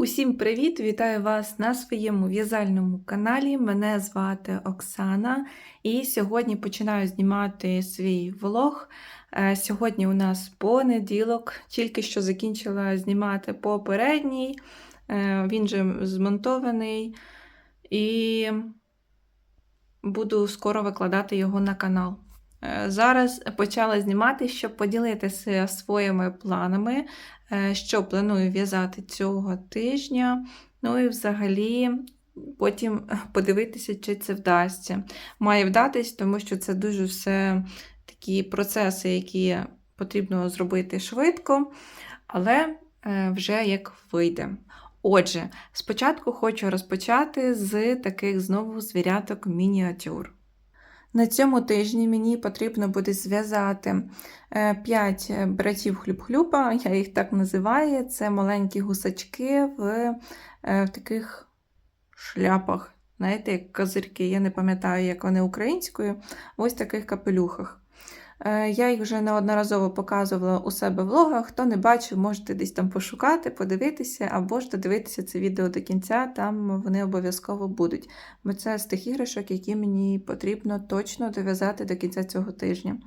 Усім привіт! Вітаю вас на своєму в'язальному каналі. Мене звати Оксана, і сьогодні починаю знімати свій влог. Е, Сьогодні у нас понеділок, тільки що закінчила знімати попередній, Е, він же змонтований, і буду скоро викладати його на канал. Е, Зараз почала знімати, щоб поділитися своїми планами, е, що планую в'язати цього тижня. Ну і взагалі потім подивитися, чи це вдасться. Має вдатись, тому що це дуже все такі процеси, які потрібно зробити швидко, але е, вже як вийде. Отже, спочатку хочу розпочати з таких знову звіряток мініатюр. На цьому тижні мені потрібно буде зв'язати 5 братів хлюб-хлюпа, я їх так називаю. Це маленькі гусачки в, е, в таких шляпах. Знаєте, як козирки, я не пам'ятаю, як вони українською, ось таких капелюхах. Е, Я їх вже неодноразово показувала у себе в влогах. Хто не бачив, можете десь там пошукати, подивитися, або ж додивитися це відео до кінця, там вони обов'язково будуть. Бо це з тих іграшок, які мені потрібно точно дов'язати до кінця цього тижня.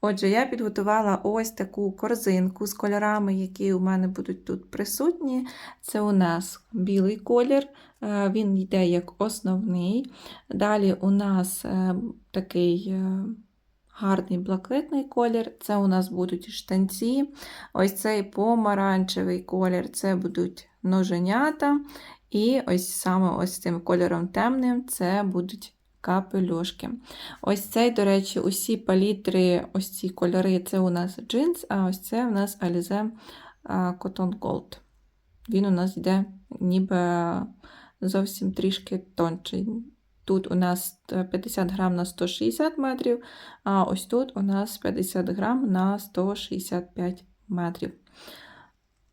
Отже, я підготувала ось таку корзинку з кольорами, які у мене будуть тут присутні. Це у нас білий колір, е, він йде як основний. Далі у нас е, такий гарний блакитний колір, це у нас будуть штанці. Ось цей помаранчевий колір це будуть ноженята. І ось саме ось цим кольором темним це будуть капелюшки. Ось цей, до речі, усі палітри, ось ці кольори це у нас джинс, а ось це у нас Alize Cotton Gold. Він у нас йде ніби зовсім трішки тонший. Тут у нас 50 грам на 160 метрів, а ось тут у нас 50 грам на 165 метрів.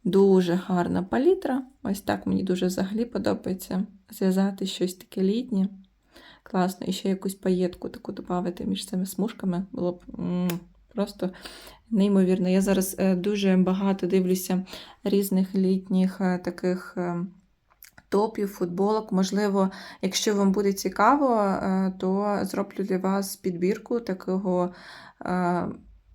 Дуже гарна палітра. Ось так мені дуже взагалі подобається зв'язати щось таке літнє. Класно, і ще якусь паєтку таку додати між цими смужками. Було б просто неймовірно. Я зараз е, дуже багато дивлюся різних літніх е, таких е, топів, футболок. Можливо, якщо вам буде цікаво, е, то зроблю для вас підбірку такого е,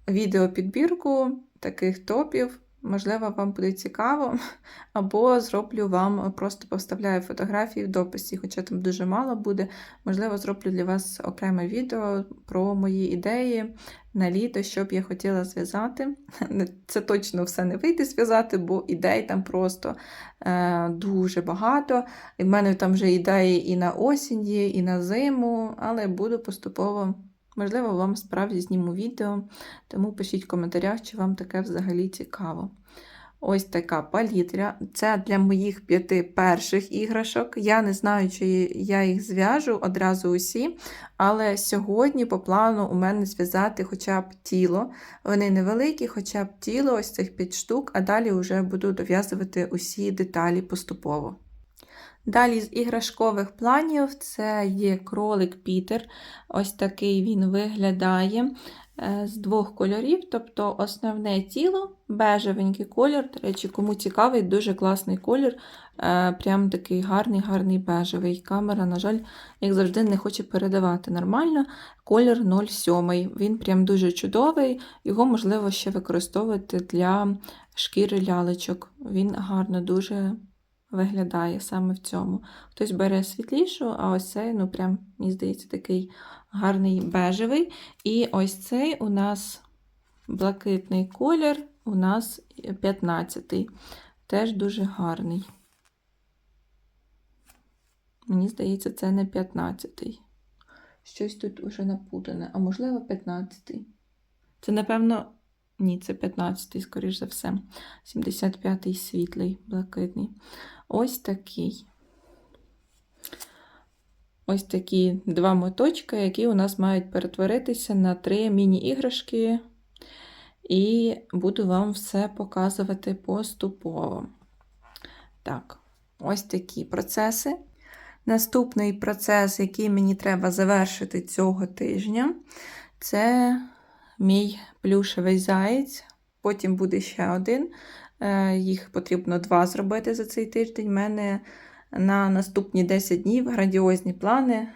відеопідбірку таких топів. Можливо, вам буде цікаво, або зроблю вам, просто поставляю фотографії в дописі, хоча там дуже мало буде. Можливо, зроблю для вас окреме відео про мої ідеї на літо, що б я хотіла зв'язати. Це точно все не вийде зв'язати, бо ідей там просто е, дуже багато. І в мене там вже ідеї і на осінь є, і на зиму, але буду поступово. Можливо, вам справді зніму відео, тому пишіть в коментарях, чи вам таке взагалі цікаво. Ось така палітра. Це для моїх п'яти перших іграшок. Я не знаю, чи я їх зв'яжу одразу усі, але сьогодні по плану у мене зв'язати хоча б тіло. Вони невеликі, хоча б тіло, ось цих 5 штук, а далі вже буду дов'язувати усі деталі поступово. Далі з іграшкових планів це є кролик Пітер. Ось такий він виглядає е, з двох кольорів, тобто основне тіло, бежевенький колір. До речі, кому цікавий, дуже класний колір. е, Прям такий гарний, гарний бежевий. Камера, на жаль, як завжди, не хоче передавати нормально. Колір 07. Він прям дуже чудовий, його можливо ще використовувати для шкіри лялечок. Він гарно дуже виглядає саме в цьому. Хтось бере світлішу, а ось цей, ну, прям, мені здається, такий гарний бежевий. І ось цей у нас блакитний колір, у нас 15-й. Теж дуже гарний. Мені здається, це не 15-й. Щось тут уже напутане, а можливо, 15-й. Це, напевно, ні, це 15-й, скоріш за все. 75-й світлий, блакитний. Ось такий. Ось такі два моточки, які у нас мають перетворитися на три міні-іграшки. І буду вам все показувати поступово. Так, ось такі процеси. Наступний процес, який мені треба завершити цього тижня, це мій плюшевий заєць. Потім буде ще один. Е, Їх потрібно два зробити за цей тиждень. У мене на наступні 10 днів грандіозні плани,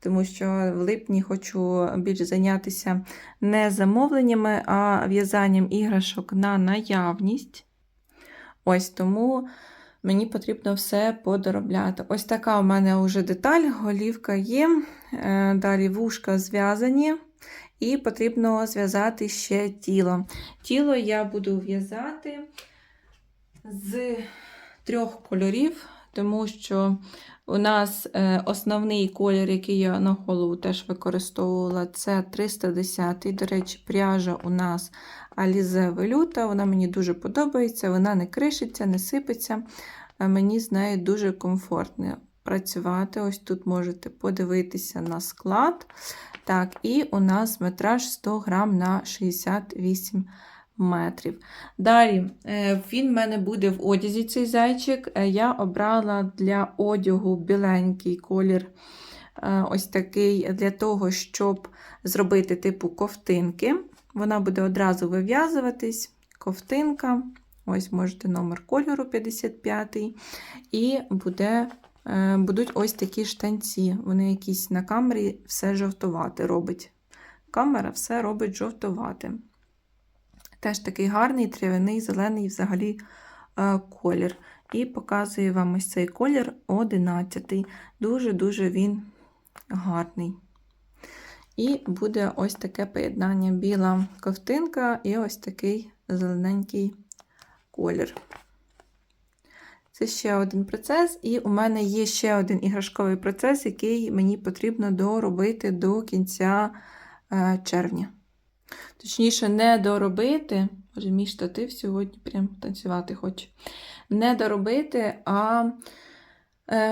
тому що в липні хочу більше зайнятися не замовленнями, а в'язанням іграшок на наявність. Ось тому мені потрібно все подоробляти. Ось така у мене вже деталь, голівка є, е, далі вушка зв'язані, і потрібно зв'язати ще тіло. Тіло я буду в'язати з трьох кольорів, тому що у нас е, основний колір, який я на голову теж використовувала, це 310 До речі, пряжа у нас Alize Veluta. Вона мені дуже подобається, вона не кришиться, не сипеться. Мені з нею дуже комфортно працювати. Ось тут можете подивитися на склад. Так, і у нас метраж 100 грам на 68 метрів. Далі, е, він в мене буде в одязі цей зайчик. Е, Я обрала для одягу біленький колір, е, ось такий, для того, щоб зробити типу ковтинки. Вона буде одразу вив'язуватись, ковтинка. Ось можете номер кольору 55 І буде, будуть ось такі штанці. Вони якісь на камері все жовтувати робить. Камера все робить жовтувати. Теж такий гарний, трав'яний, зелений взагалі е, колір. І показую вам ось цей колір 11. Дуже-дуже він гарний. І буде ось таке поєднання біла ковтинка і ось такий зелененький колір. Це ще один процес, і у мене є ще один іграшковий процес, який мені потрібно доробити до кінця е, червня. Точніше, не доробити, може, мій штатив сьогодні прям танцювати хоче. Не доробити, а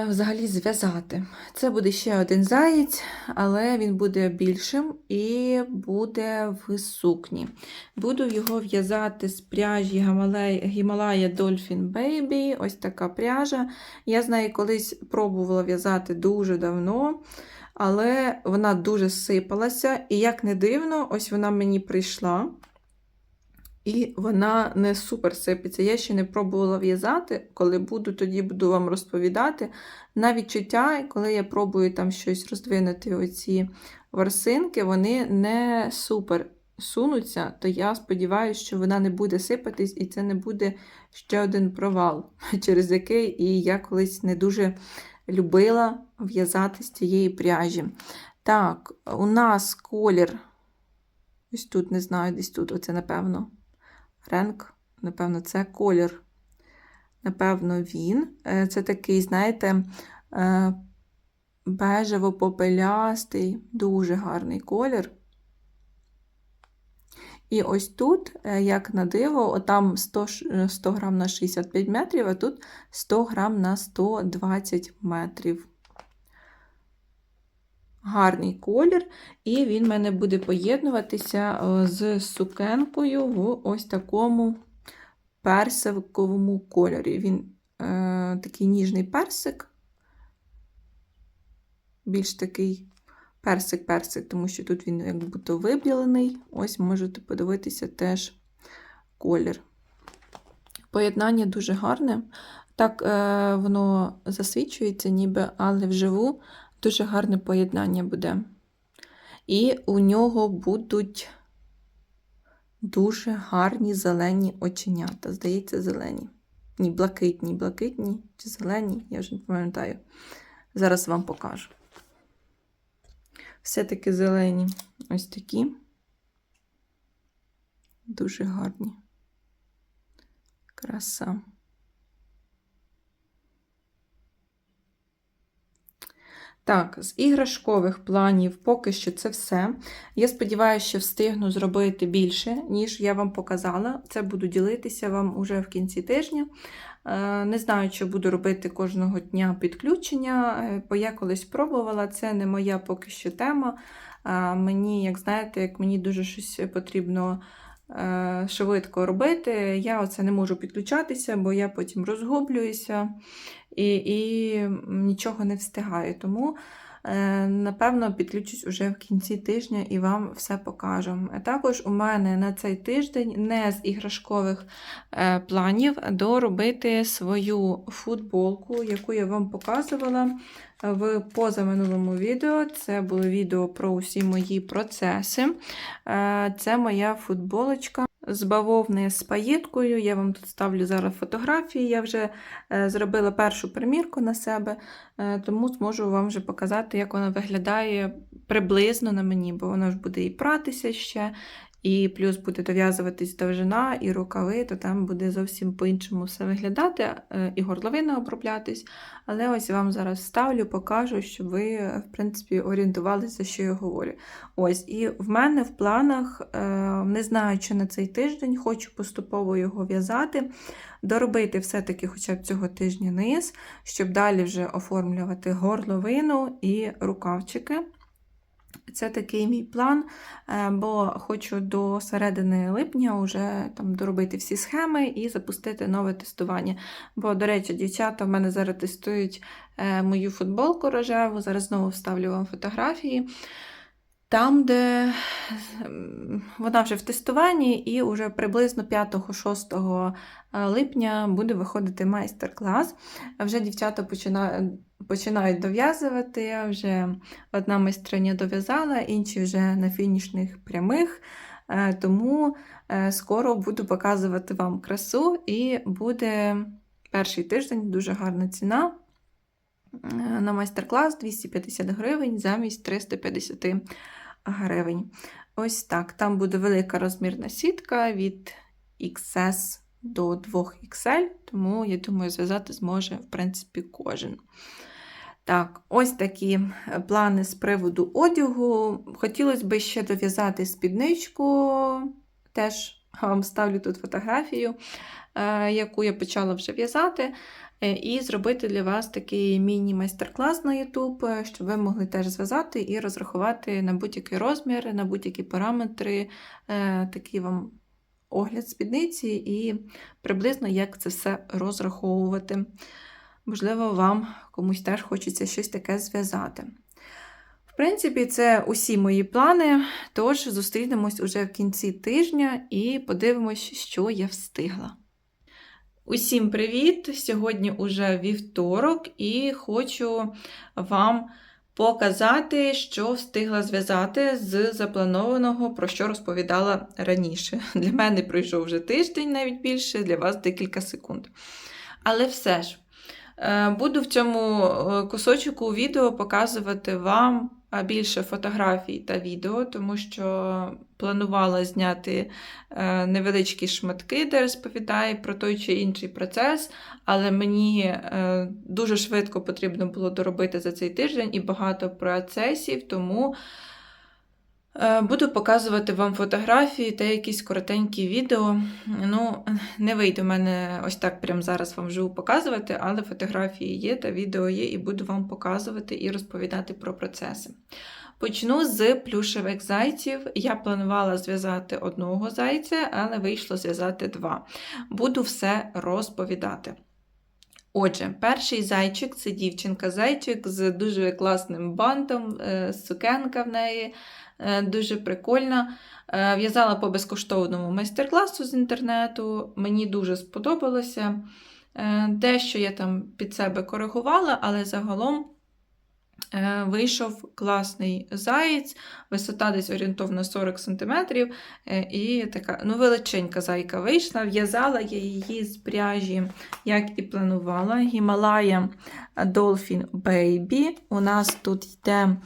взагалі зв'язати. Це буде ще один заєць, але він буде більшим і буде в сукні. Буду його в'язати з пряжі Himalaya Dolphin Baby. Ось така пряжа. Я з нею колись пробувала в'язати дуже давно але вона дуже сипалася, і, як не дивно, ось вона мені прийшла. І вона не супер сипеться. Я ще не пробувала в'язати, коли буду, тоді буду вам розповідати. На відчуття, коли я пробую там щось роздвинути, оці ворсинки, вони не супер сунуться, то я сподіваюся, що вона не буде сипатись, і це не буде ще один провал, через який і я колись не дуже любила в'язати з цієї пряжі. Так, у нас колір, ось тут, не знаю, десь тут, оце, напевно, ренк, напевно, це колір. Напевно, він. Е, це такий, знаєте, е, бежево-попелястий, дуже гарний колір. І ось тут, е, як на диво, там 100 100 грам на 65 метрів, а тут 100 грам на 120 метрів. Гарний колір, і він в мене буде поєднуватися е, з сукенкою в ось такому персиковому кольорі. Він е, такий ніжний персик, більш такий персик-персик, тому що тут він як будто вибілений. Ось можете подивитися теж колір. Поєднання дуже гарне. Так, е, воно засвічується, ніби, але вживу дуже гарне поєднання буде. І у нього будуть дуже гарні зелені оченята. Здається, зелені. Ні, блакитні, блакитні чи зелені, я вже не пам'ятаю. Зараз вам покажу все-таки зелені. Ось такі. Дуже гарні. Краса. Так, з іграшкових планів поки що це все. Я сподіваюся, що встигну зробити більше, ніж я вам показала. Це буду ділитися вам уже в кінці тижня. Е, не знаю, чи буду робити кожного дня підключення, е, бо я колись пробувала, це не моя поки що тема. Мені, як знаєте, як мені дуже щось потрібно е, швидко робити, я оце не можу підключатися, бо я потім розгублююся і і нічого не встигаю. Тому Е, Напевно, підключусь уже в кінці тижня і вам все покажу. Е, Також у мене на цей тиждень не з іграшкових е, планів доробити свою футболку, яку я вам показувала в позаминулому відео. Це було відео про усі мої процеси. Е, Це моя футболочка з бавовни з паєткою. Я вам тут ставлю зараз фотографії. Я вже е, зробила першу примірку на себе, е, тому зможу вам вже показати, як вона виглядає приблизно на мені, бо вона ж буде і пратися ще. І плюс буде дов'язуватись довжина і рукави, то там буде зовсім по-іншому все виглядати, е, і горловина оброблятись. Але ось вам зараз ставлю, покажу, щоб ви, в принципі, орієнтувалися, що я говорю. Ось, і в мене в планах, е, не знаю, чи на цей тиждень, хочу поступово його в'язати, доробити все-таки хоча б цього тижня низ, щоб далі вже оформлювати горловину і рукавчики. Це такий мій план, е, бо хочу до середини липня вже там доробити всі схеми і запустити нове тестування. Бо, до речі, дівчата в мене зараз тестують е, мою футболку рожеву. Зараз знову вставлю вам фотографії. Там, де вона вже в тестуванні, і вже приблизно 5-6 липня буде виходити майстер-клас. Вже дівчата починають починають дов'язувати. Вже одна майстриня дов'язала, інші вже на фінішних прямих. Е, Тому е, скоро буду показувати вам красу, і буде перший тиждень дуже гарна ціна. Е, На майстер-клас 250 гривень замість 350 гривень. Ось так. Там буде велика розмірна сітка від XS до 2XL, тому, я думаю, зв'язати зможе, в принципі, кожен. Так, ось такі е, плани з приводу одягу. Хотілося б ще дов'язати спідничку, теж вам ставлю тут фотографію, е, яку я почала вже в'язати. е, І зробити для вас такий міні-майстер-клас на YouTube, щоб ви могли теж зв'язати і розрахувати на будь-який розмір, на будь-які параметри, такий вам огляд спідниці і приблизно як це все розраховувати. Можливо, вам комусь теж хочеться щось таке зв'язати. В принципі, це усі мої плани. Тож зустрінемось уже в кінці тижня і подивимось, що я встигла. Усім привіт! Сьогодні уже вівторок, і хочу вам показати, що встигла зв'язати з запланованого, про що розповідала раніше. Для мене пройшов вже тиждень, навіть більше, для вас декілька секунд. Але все ж. Е, Буду в цьому е, кусочку відео показувати вам більше фотографій та відео, тому що планувала зняти е, невеличкі шматки, де розповідаю про той чи інший процес, але мені дуже швидко потрібно було доробити за цей тиждень і багато процесів, тому. Е, Буду показувати вам фотографії та якісь коротенькі відео. Ну, не вийде в мене ось так прямо зараз вам вживу показувати, але фотографії є та відео є, і буду вам показувати і розповідати про процеси. Почну з плюшевих зайців. Я планувала зв'язати одного зайця, але вийшло зв'язати два. Буду все розповідати. Отже, перший зайчик це дівчинка-зайчик з дуже класним бантом, е, сукенка в неї е, дуже прикольна. Е, В'язала по безкоштовному майстер-класу з інтернету. Мені дуже сподобалося. Е, Дещо я там під себе коригувала, але загалом е, вийшов класний заєць, висота десь орієнтовно 40 см. І така ну, величенька зайка вийшла. В'язала я її з пряжі, як і планувала. Гімалая Dolphin Baby. У нас тут йде е,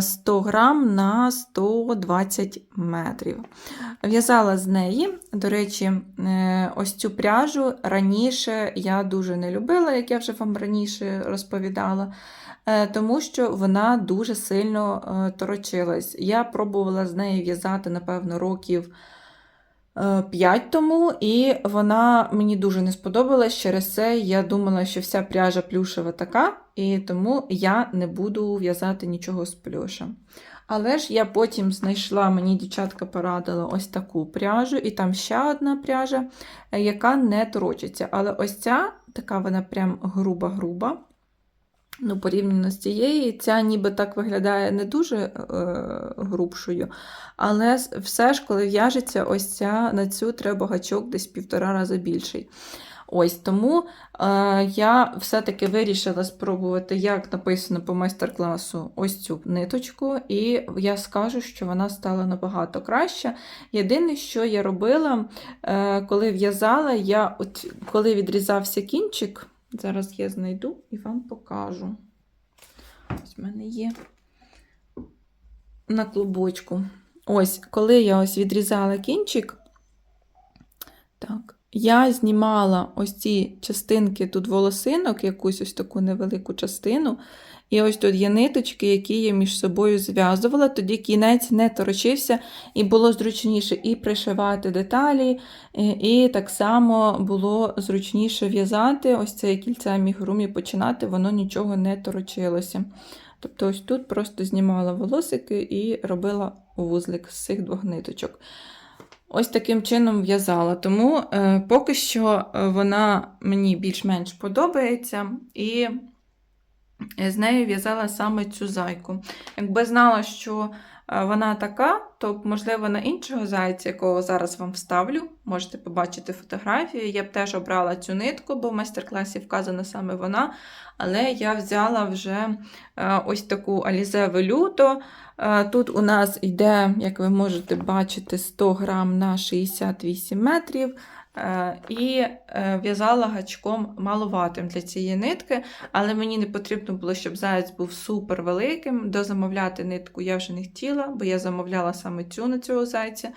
100 грам на 120 метрів. В'язала з неї, до речі, е, ось цю пряжу раніше я дуже не любила, як я вже вам раніше розповідала, е, тому що вона дуже сильно е, торочилась. Я пробувала з нею в'язати, напевно, років 5 тому, і вона мені дуже не сподобалась. Через це я думала, що вся пряжа плюшева така, і тому я не буду в'язати нічого з плюша. Але ж я потім знайшла, мені дівчатка порадила ось таку пряжу, і там ще одна пряжа, е, яка не торочиться. Але ось ця така вона прям груба-груба. Ну, порівняно з цією, ця ніби так виглядає не дуже е, грубшою, але все ж, коли в'яжеться, ось ця на цю треба гачок десь півтора рази більший. Ось тому е, я все-таки вирішила спробувати, як написано по майстер-класу, ось цю ниточку, і я скажу, що вона стала набагато краща. Єдине, що я робила, е, коли в'язала, я от, коли відрізався кінчик, зараз я знайду і вам покажу. Ось в мене є на клубочку. Ось, коли я ось відрізала кінчик, так, я знімала ось ці частинки тут волосинок, якусь ось таку невелику частину. І ось тут є ниточки, які я між собою зв'язувала, тоді кінець не торочився, і було зручніше і пришивати деталі, і, так само було зручніше в'язати ось це кільце амігурумі починати, воно нічого не торочилося. Тобто ось тут просто знімала волосики і робила вузлик з цих двох ниточок. Ось таким чином в'язала. Тому е, поки що е, вона мені більш-менш подобається, і з нею в'язала саме цю зайку. Якби знала, що е, вона така, то, можливо, на іншого зайця, якого зараз вам вставлю, можете побачити фотографію. Я б теж обрала цю нитку, бо в майстер-класі вказана саме вона. Але я взяла вже е, ось таку Alize Veluto. Е, Тут у нас йде, як ви можете бачити, 100 грам на 68 метрів. Е, І е, в'язала гачком маловатим для цієї нитки, але мені не потрібно було, щоб заяць був супер великим. Дозамовляти нитку я вже не хотіла, бо я замовляла саме цю на цього зайця,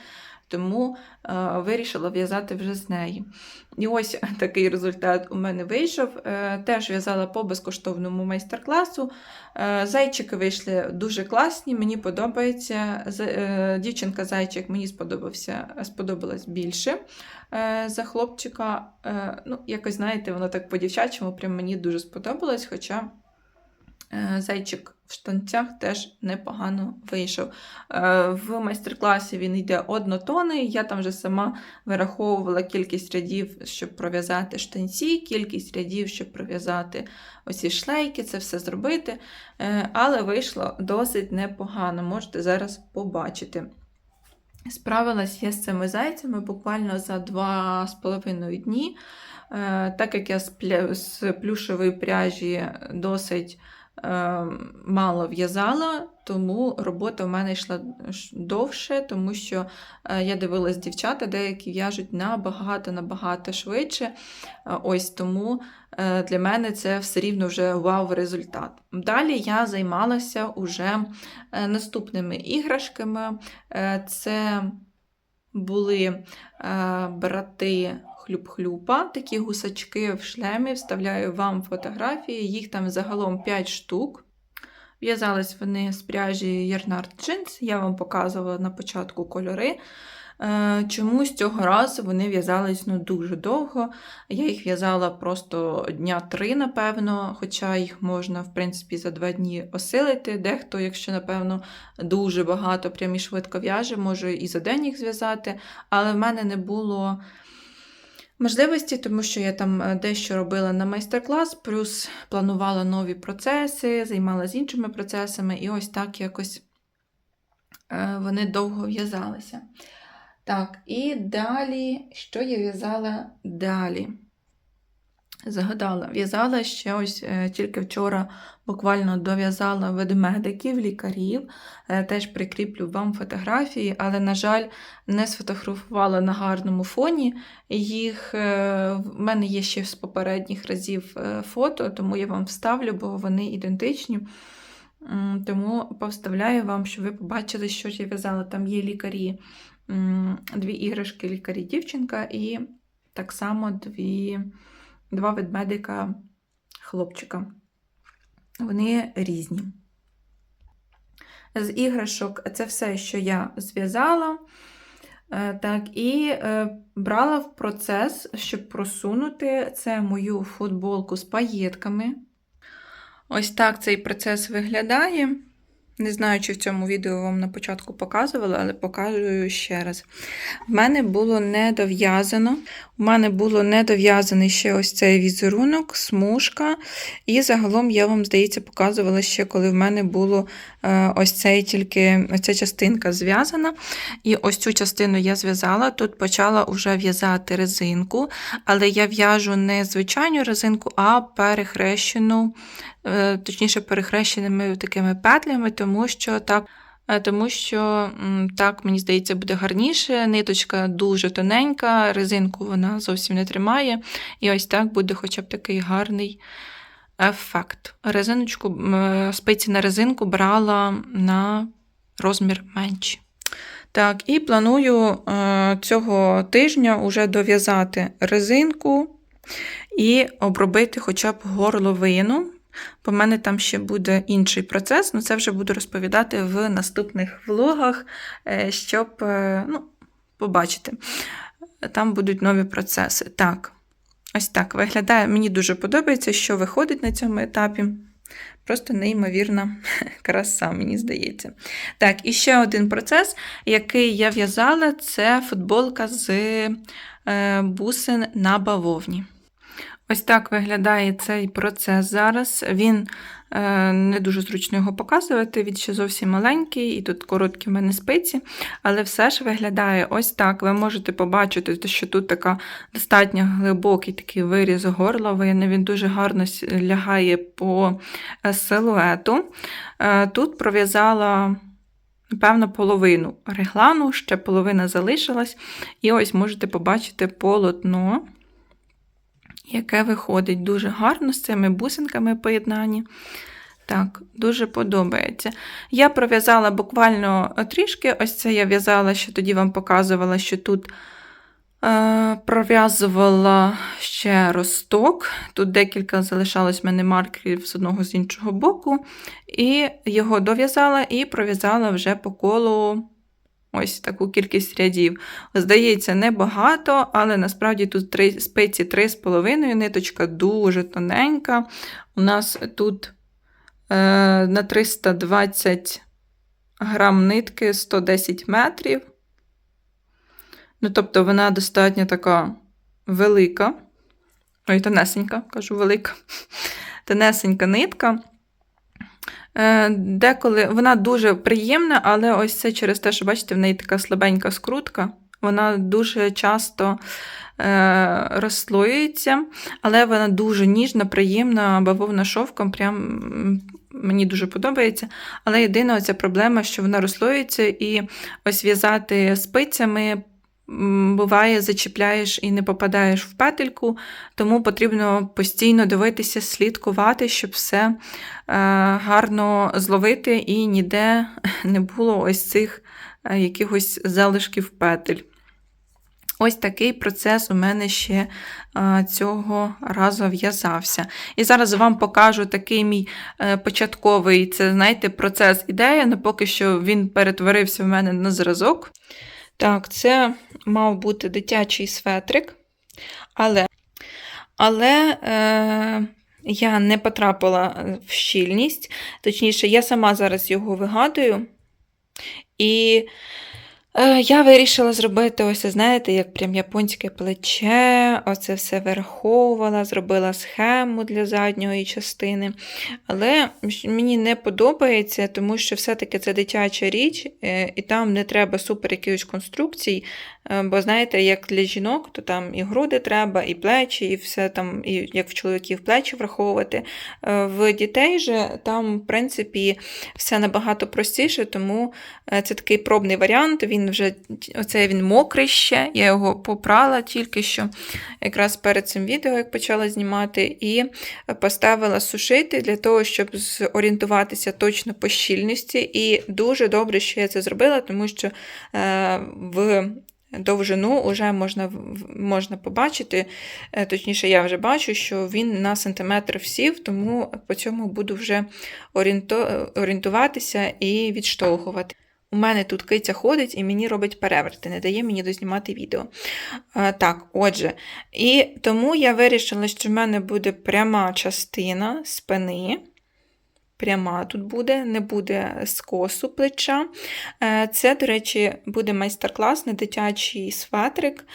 тому е, вирішила в'язати вже з неї. І ось такий результат у мене вийшов. Е, Теж в'язала по безкоштовному майстер-класу. Е, Зайчики вийшли дуже класні, мені подобається. Дівчинка-зайчик мені сподобався, сподобалась більше за хлопчика. Ну, якось, знаєте, воно так по-дівчачому прям мені дуже сподобалось, хоча зайчик в штанцях теж непогано вийшов. Е, В майстер-класі він йде однотонний. Я там вже сама вираховувала кількість рядів, щоб пров'язати штанці, кількість рядів, щоб пров'язати оці шлейки, це все зробити. Е, Але вийшло досить непогано, можете зараз побачити. Справилась я з цими зайцями буквально за два з половиною дні. Е, Так як я з плюшевої пряжі досить е, мало в'язала, тому робота в мене йшла довше, тому що е, я дивилась дівчата, деякі в'яжуть набагато-набагато швидше. Е, Ось тому е, для мене це все рівно вже вау-результат. Далі я займалася уже е, наступними іграшками. Е, Це були е, брати хлюп-хлюпа, такі гусачки в шлемі. Вставляю вам фотографії. Їх там загалом 5 штук. В'язались вони з пряжі Ярнард Jeans. Я вам показувала на початку кольори. Е, Чомусь цього разу вони в'язались ну, дуже довго. Я їх в'язала просто дня три, напевно, хоча їх можна, в принципі, за два дні осилити. Дехто, якщо, напевно, дуже багато прям і швидко в'яже, може і за день їх зв'язати. Але в мене не було можливості, тому що я там е, дещо робила на майстер-клас, плюс планувала нові процеси, займалася іншими процесами, і ось так якось е, вони довго в'язалися. Так, і далі, що я в'язала далі? Згадала, в'язала ще ось е, тільки вчора буквально дов'язала ведмедиків, лікарів. Е, Теж прикріплю вам фотографії, але, на жаль, не сфотографувала на гарному фоні. Їх е, в мене є ще з попередніх разів фото, тому я вам вставлю, бо вони ідентичні. Тому повставляю вам, щоб ви побачили, що я в'язала. Там є лікарі, дві іграшки, лікарі дівчинка, і так само дві, два ведмедика хлопчика. Вони різні. З іграшок це все, що я зв'язала. Е, Так, і е, брала в процес, щоб просунути це мою футболку з паєтками. Ось так цей процес виглядає. Не знаю, чи в цьому відео вам на початку показувала, але показую ще раз. В мене було не дов'язано. У мене було не дов'язаний ще ось цей візерунок, смужка. І загалом я вам, здається, показувала ще, коли в мене було е, ось цей тільки ця частинка зв'язана. І ось цю частину я зв'язала. Тут почала вже в'язати резинку, але я в'яжу не звичайну резинку, а перехрещену. Е, точніше, перехрещеними такими петлями, тому що так. е, Тому що так, мені здається, буде гарніше. Ниточка дуже тоненька, резинку вона зовсім не тримає. І ось так буде хоча б такий гарний ефект. Резиночку, е, спиці на резинку брала на розмір менший. Так, і планую цього тижня вже дов'язати резинку і обробити хоча б горловину. Бо в мене там ще буде інший процес, але це вже буду розповідати в наступних влогах, е, щоб е, ну, побачити. Там будуть нові процеси. Так, ось так виглядає. Мені дуже подобається, що виходить на цьому етапі. Просто неймовірна краса, мені здається. Так, і ще один процес, який я в'язала, це футболка з е, бусин на бавовні. Ось так виглядає цей процес зараз. Він е, не дуже зручно його показувати, він ще зовсім маленький, і тут короткі в мене спиці, але все ж виглядає ось так. Ви можете побачити, що тут така достатньо глибокий такий виріз горловини, він дуже гарно лягає по е, силуету. Е, тут пров'язала. Напевно, половину реглану, ще половина залишилась. І ось можете побачити полотно яке виходить дуже гарно з цими бусинками поєднані. Так, дуже подобається. Я пров'язала буквально трішки, ось це я в'язала, що тоді вам показувала, що тут е, пров'язувала ще росток. Тут декілька залишалось в мене маркерів з одного з іншого боку. І його дов'язала і пров'язала вже по колу Ось таку кількість рядів. Здається, небагато, але насправді тут три, спиці 3,5 ниточка дуже тоненька. У нас тут е, на 320 грам нитки 110 метрів. Ну, тобто, вона достатньо така велика. Ой, тонесенька, кажу велика. Тонесенька нитка. Е, деколи вона дуже приємна, але ось це через те, що, бачите, в неї така слабенька скрутка. Вона дуже часто е, розслоюється, але вона дуже ніжна, приємна, бавовна шовком. Прям мені дуже подобається. Але єдина оця проблема, що вона розслоюється, і ось в'язати спицями буває, зачіпляєш і не попадаєш в петельку, тому потрібно постійно дивитися, слідкувати, щоб все е, гарно зловити і ніде не було ось цих е, якихось залишків петель. Ось такий процес у мене ще е, цього разу в'язався. І зараз вам покажу такий мій початковий це, знаєте, процес ідея, але поки що він перетворився в мене на зразок. Так, це мав бути дитячий светрик, але але е, я не потрапила в щільність. Точніше, я сама зараз його вигадую. І Е, я вирішила зробити ось, знаєте, як прям японське плече, оце все верховувала, зробила схему для задньої частини. Але мені не подобається, тому що все-таки це дитяча річ, е, і там не треба супер якихось конструкцій. Е, бо, знаєте, як для жінок, то там і груди треба, і плечі, і все там, і як в чоловіків плечі враховувати. В дітей же там, в принципі, все набагато простіше, тому це такий пробний варіант. Він вже оце він мокрий ще, я його попрала тільки що, якраз перед цим відео, як почала знімати, і поставила сушити для того, щоб зорієнтуватися точно по щільності. І дуже добре, що я це зробила, тому що е, в довжину вже можна можна побачити, е, точніше, я вже бачу, що він на сантиметр всів, тому по цьому буду вже орієнтуватися і відштовхувати. У мене тут киця ходить і мені робить переверти, не дає мені дознімати відео. А, Так, отже, і тому я вирішила, що в мене буде пряма частина спини. Пряма тут буде, не буде скосу плеча. Е, Це, до речі, буде майстер-клас на дитячий светрик.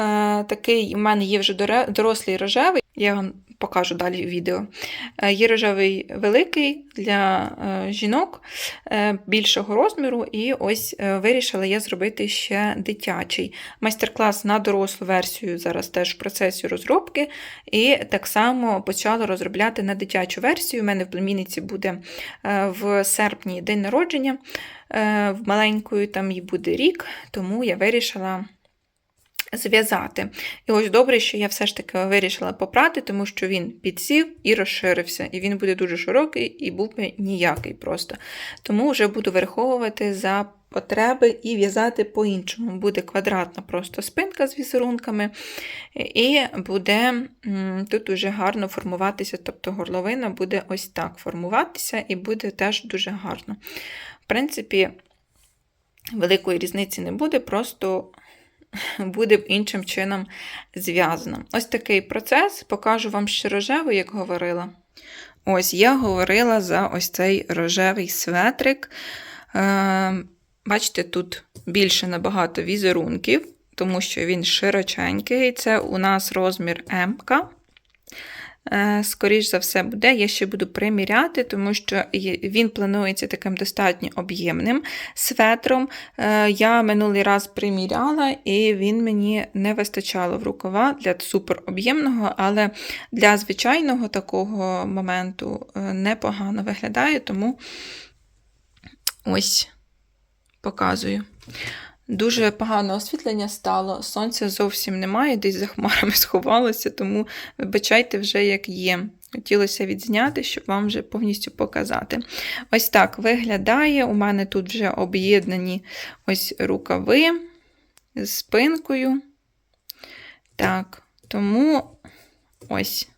Е, Такий у мене є вже дорослий рожевий, я вам покажу далі відео. Е, Є рожевий великий для е, жінок е, більшого розміру, і ось вирішила я зробити ще дитячий. Майстер-клас на дорослу версію зараз теж в процесі розробки. І так само почала розробляти на дитячу версію. У мене в племінниці буде в серпні день народження. В маленької там їй буде рік, тому я вирішила зв'язати. І ось добре, що я все ж таки вирішила попрати, тому що він підсів і розширився. І він буде дуже широкий і був би ніякий просто. Тому вже буду враховувати за потреби і в'язати по-іншому. Буде квадратна просто спинка з візерунками, і буде тут дуже гарно формуватися, тобто горловина буде ось так формуватися, і буде теж дуже гарно. В принципі, великої різниці не буде, просто буде іншим чином зв'язано. Ось такий процес, покажу вам ще рожевий, як говорила. Ось я говорила за ось цей рожевий светрик. Е, бачите, тут більше набагато візерунків, тому що він широченький. Це у нас розмір М. Е, Скоріш за все буде. Я ще буду приміряти, тому що він планується таким достатньо об'ємним светром. Е, Я минулий раз приміряла, і він мені не вистачало в рукава для супероб'ємного, але для звичайного такого моменту е, непогано виглядає, тому ось показую. Дуже погане освітлення стало, сонця зовсім немає, десь за хмарами сховалося, тому вибачайте вже, як є. Хотілося відзняти, щоб вам вже повністю показати. Ось так виглядає. У мене тут вже об'єднані ось рукави з спинкою. Так, тому ось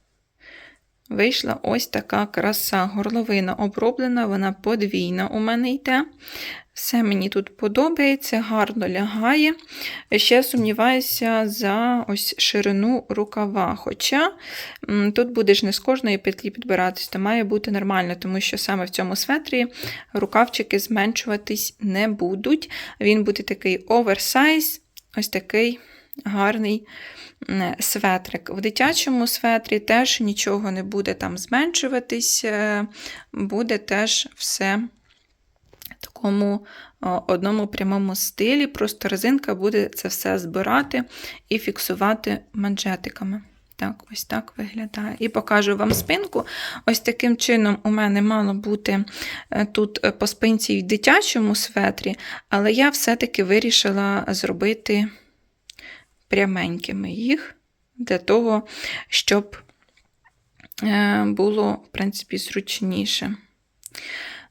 вийшла ось така краса. Горловина оброблена, вона подвійна у мене йде. Все мені тут подобається, гарно лягає. Ще сумніваюся за ось ширину рукава. Хоча тут буде ж не з кожної петлі підбиратись, то має бути нормально, тому що саме в цьому светрі рукавчики зменшуватись не будуть. Він буде такий оверсайз, ось такий гарний светрик. В дитячому светрі теж нічого не буде там зменшуватись, е, буде теж все такому одному прямому стилі. Просто резинка буде це все збирати і фіксувати манжетиками. Так, ось так виглядає. І покажу вам спинку. Ось таким чином у мене мало бути е, тут е, по спинці в дитячому светрі, але я все-таки вирішила зробити пряменькими їх для того, щоб е, було, в принципі, зручніше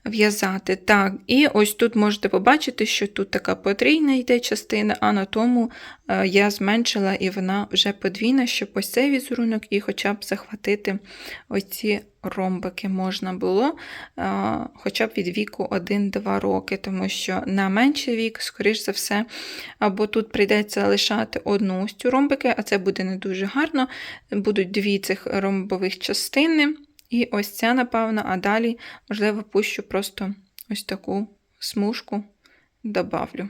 в'язати. Так, і ось тут можете побачити, що тут така потрійна йде частина, а на тому е, я зменшила і вона вже подвійна, щоб ось цей візерунок і хоча б захватити оці ромбики можна було, е, хоча б від віку 1-2 роки, тому що на менший вік, скоріш за все, або тут прийдеться лишати одну ось цю ромбики, а це буде не дуже гарно. Будуть дві цих ромбових частини. І ось ця, напевно, а далі, можливо, пущу просто ось таку смужку, добавлю.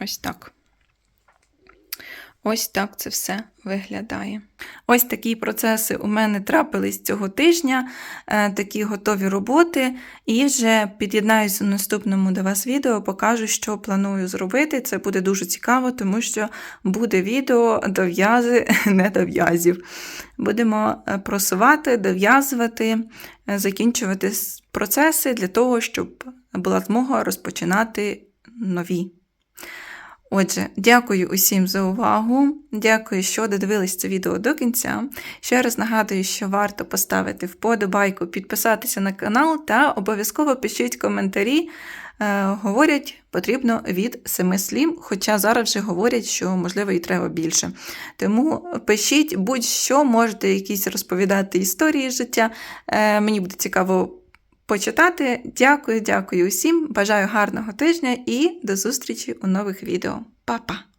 Ось так. Ось так це все виглядає. Ось такі процеси у мене трапились цього тижня, е, такі готові роботи. І вже під'єднаюся в наступному до вас відео, покажу, що планую зробити. Це буде дуже цікаво, тому що буде відео до в'язи, не до в'язів. Будемо е, просувати, дов'язувати, е, закінчувати процеси для того, щоб була змога розпочинати нові. Отже, дякую усім за увагу. Дякую, що додивились це відео до кінця. Ще раз нагадую, що варто поставити вподобайку, підписатися на канал та обов'язково пишіть коментарі. Е, говорять, потрібно від семи слів, хоча зараз вже говорять, що можливо і треба більше. Тому пишіть будь-що, можете якісь розповідати історії життя. Е, мені буде цікаво почитати. Дякую, дякую усім. Бажаю гарного тижня і до зустрічі у нових відео. Па-па!